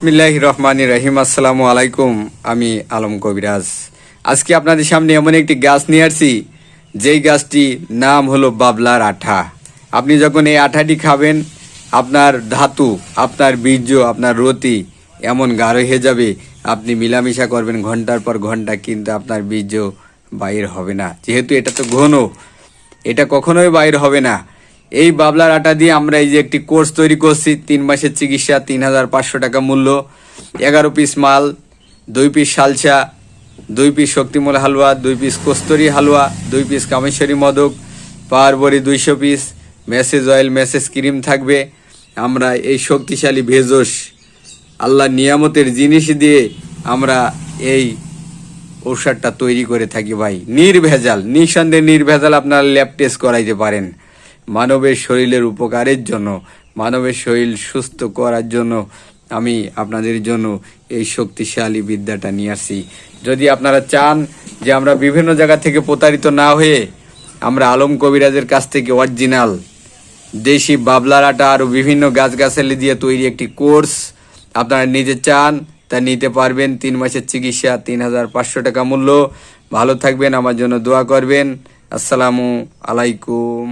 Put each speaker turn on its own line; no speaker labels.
বিসমিল্লাহ রহমান রহিম। আসসালামু আলাইকুম, আমি আলম কবিরাজ। আজকে আপনাদের সামনে এমন একটি গাছ নিয়ে আসছি, যেই গাছটি নাম হলো বাবলার আঠা। আপনি যখন এই আঠাটি খাবেন, আপনার ধাতু, আপনার বীর্য, আপনার রতি এমন গাঢ় হয়ে যাবে। আপনি মিলামিশা করবেন, ঘণ্টার পর ঘণ্টা কিন্তু আপনার বীর্য বাইর হবে না। যেহেতু এটা তো ঘন, এটা কখনোই বাইর হবে না। এই বাবলার আটা দিয়ে আমরা এই যে একটি কোর্স তৈরি করছি, তিন মাসের চিকিৎসা, তিন হাজার পাঁচশো টাকা মূল্য, এগারো পিস মাল, দুই পিস সালসা দুই পিস শক্তিমূল হালুয়া, দুই পিস কস্তরি হালুয়া, দুই পিস কামেশ্বরী মদক, পাওয়ার দুইশো piece, massage oil, massage cream থাকবে। আমরা এই শক্তিশালী ভেজস আল্লাহ নিয়ামতের জিনিস দিয়ে আমরা এই ঔষধটা তৈরি করে থাকি ভাই। নির্ভেজাল, নিঃসন্দেহে নির্ভেজাল, আপনারা ল্যাব টেস্ট করাইতে পারেন। মানবের শরীরের উপকারের জন্য, মানবের শরীর সুস্থ করার জন্য আমি আপনাদের জন্য এই শক্তিশালী বিদ্যাটা নিয়ে আসি যদি আপনারা চান যে আমরা বিভিন্ন জায়গা থেকে প্রতারিত না হয়ে আমরা আলম কবিরাজের কাছ থেকে অরিজিনাল দেশি বাবলার আটা আরও বিভিন্ন গাছগাছালি দিয়ে তৈরি একটি কোর্স আপনারা নিজে চান, তা নিতে পারবেন। তিন মাসের চিকিৎসা, তিন হাজার পাঁচশো টাকা মূল্য। ভালো থাকবেন, আমার জন্য দোয়া করবেন। আসসালামু আলাইকুম।